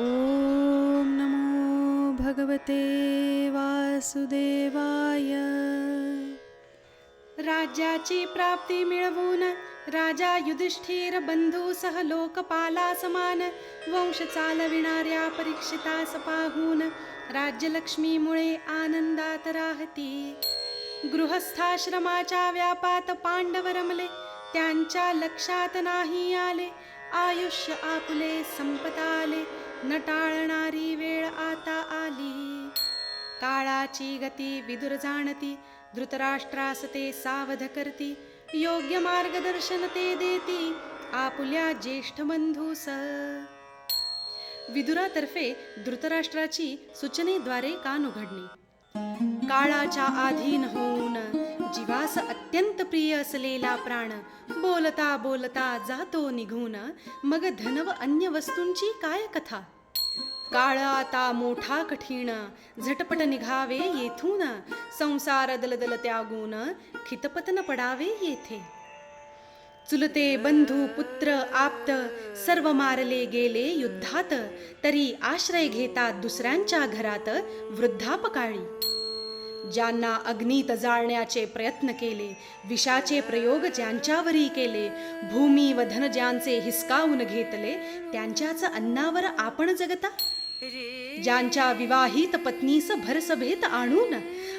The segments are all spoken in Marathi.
ॐ नमो भगवते वासुदेवाय. राज्याची प्राप्ती मिळवून राजा युधिष्ठिर बंधूसह लोकपाला समान वंश चालविणाऱ्या परीक्षितास पाहून राज्यलक्ष्मीमुळे आनंदात राहती. गृहस्थाश्रमाच्या व्यापात पांडव रमले त्यांच्या लक्षात नाही आले. आयुष्य आपले संपत आले. न टाळणारी वेळ आता आली. काळाची गती विदुर जाणती धृतराष्ट्रास ते सावध करती योग्य मार्गदर्शन ते देती आपुल्या ज्येष्ठ बंधूस विदुरातर्फे धृतराष्ट्राची सूचनेद्वारे कान उघडणे. काळाच्या अधीन होऊन जीवास अत्यंत प्रिय असलेला प्राण. बोलता बोलता जातो निघून. मग धनव अन्य वस्तूंची काय कथा? काळ आता मोठा कठीण. झटपट निघावे येथून. संसार दलदल त्यागून. खितपतन पडावे येथे. चुलते बंधू पुत्र आप्त. सर्व मारले गेले युद्धात. तरी आश्रय घेतात दुसऱ्यांच्या घरात वृद्धापकाळी. ज्यांना अग्नीत जाळण्याचे प्रयत्न केले विषाचे प्रयोग ज्यांच्यावरही केले भूमी व धन ज्यांचे हिसकावून घेतले त्यांच्याच अन्नावर आपण जगता? ज्यांच्या विवाहित पत्नीस भरसभेत आणून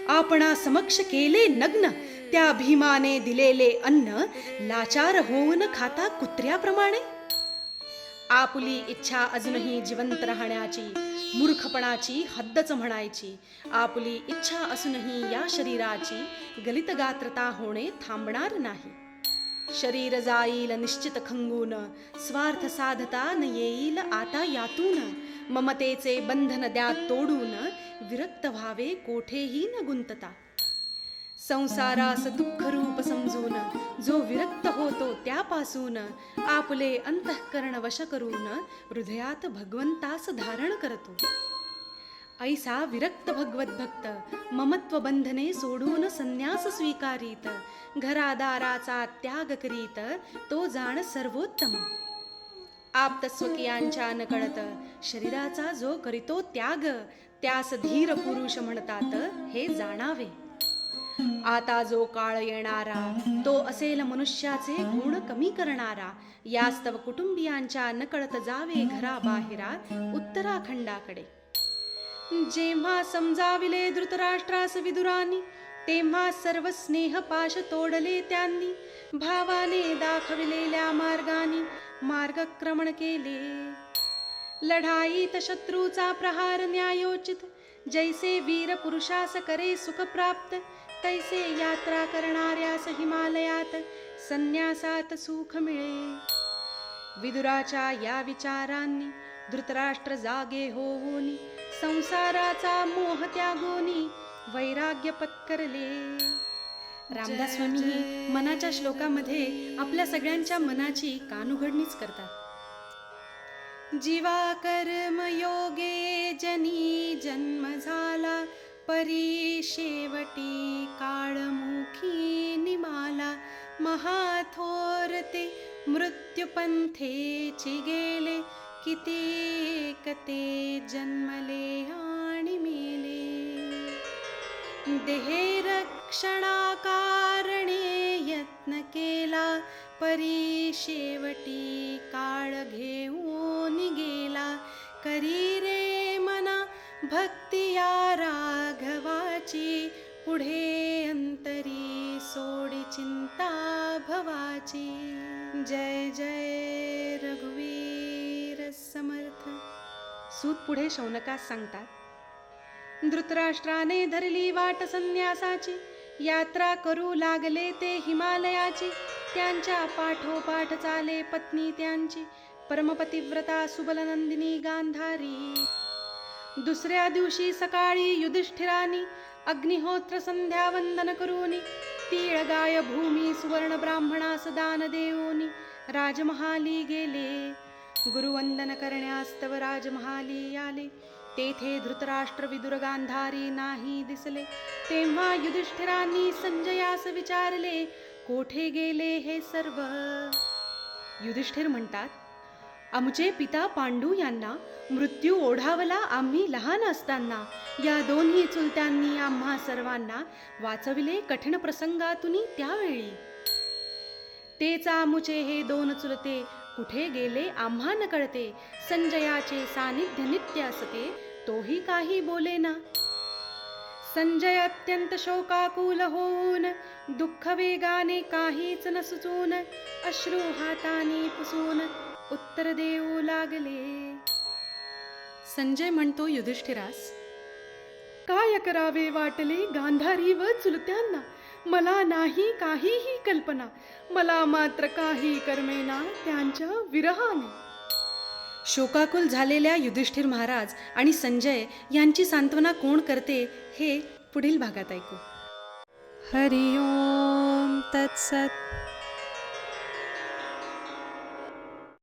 आपणा समक्ष केले नग्न त्या भीमाने दिलेले अन्न लाचार होऊन खाता कुत्र्याप्रमाणे? आपुली इच्छा अजूनही जिवंत राहण्याची मूर्खपणाची हद्दच म्हणायची. आपुली इच्छा असूनही या शरीराची गलित गात्रता होणे थांबणार नाही. शरीर जाईल निश्चित खंगून स्वार्थ साधता न येईल आता यातून. ममतेचे बंधन द्या तोडून विरक्त व्हावे कोठेही न गुंतता. संसारास दुःख रूप समजून जो विरक्त होतो त्यापासून आपले अंतःकरण वश करून हृदयात भगवंतास धारण करतो. ऐसा विरक्त भगवत भक्त ममत्व बंधने सोडून संन्यास स्वीकारीत घरादाराचा त्याग करीत तो जाण सर्वोत्तम. आप्तस्वकीयांच्या नकळत शरीराचा जो करीतो त्याग त्यास धीर पुरुष म्हणतात हे जाणावे. आता जो काळ येणारा तो असेल मनुष्याचे गुण कमी करणारा. यास्तव कुटुंबियांच्या नकळत जावे घराबाहेरा उत्तराखंडाकडे. जेव्हा समजाविले धृतराष्ट्रास विदुरानी तेव्हा सर्व स्नेह पाश तोडले त्यांनी. भावाने दाखविलेल्या मार्गाने मार्गक्रमण केले. लढाईत शत्रूचा प्रहार न्यायोचित. जैसे वीर पुरुषास करे सुख प्राप्त. तैसे यात्रा करणाऱ्यास हिमालयात संन्यासात सुख मिळे. विदुराच्या या विचारांनी धृतराष्ट्र जागे होऊनी संसाराचा मोह त्यागोनी वैराग्य पत्करले. रामदास स्वामी हे मनाच्या श्लोकामध्ये आपल्या सगळ्यांच्या मनाची कानुघडणीच करतात. जीवा कर्म योगे जनी जन्म झाला परी शेवटी काळमुखी निमाला महाथोरते मृत्युपंथेची गेले किती कते जन्मले आणि मेले. देहे रक्षणाकारणे यत्न केला परी शेवटी काळ घेऊन गेला. करी रे भक्ती या राघवाची पुढे अंतरी सोडी चिंता भवाची. जय जय रघुवीर समर्थ. सूत पुढे शौनकास सांगतात धृतराष्ट्राने धरली वाट संन्यासाची यात्रा करू लागले ते हिमालयाची त्यांच्या पाठोपाठ चाले पत्नी त्यांची परमपतिव्रता सुबलनंदिनी गांधारी. दुसऱ्या दिवशी सकाळी युधिष्ठिरानी अग्निहोत्र संध्या वंदन करूनी तीळ गाय भूमी सुवर्ण ब्राह्मणास दान देऊनी राजमहाली गेले. गुरुवंदन करण्यास्तव राजमहाली आले. तेथे धृतराष्ट्र विदुर गांधारी नाही दिसले. तेव्हा युधिष्ठिरांनी संजयास विचारले कोठे गेले हे सर्व? युधिष्ठिर म्हणतात आमचे पिता पांडू यांना मृत्यू ओढावला आम्ही लहान असताना. या दोन्ही चुलत्यांनी आम्हा सर्वांना वाचविले कठीण प्रसंगातून त्यावेळी. तेच आमुचे हे दोन चुलते कुठे गेले आम्हा न कळते संजयाचे सानिध्य नित्य असते तोही काही बोलेना. संजय अत्यंत शोकाकुल होऊन दुःख वेगाने काहीच न सुचून अश्रू हाताने पुसून उत्तर देऊ लागले. संजय म्हणतो युधिष्ठिरास काय करावे वाटले गांधारी व चुलत्यांना? मला नाही काहीही कल्पना. मला मात्र काही कर्मेना त्यांच्या विरहाने. शोकाकुल झालेल्या युधिष्ठिर महाराज आणि संजय यांची सांत्वना कोण करते हे पुढील भागात ऐकू. हरि ओम तत्सत.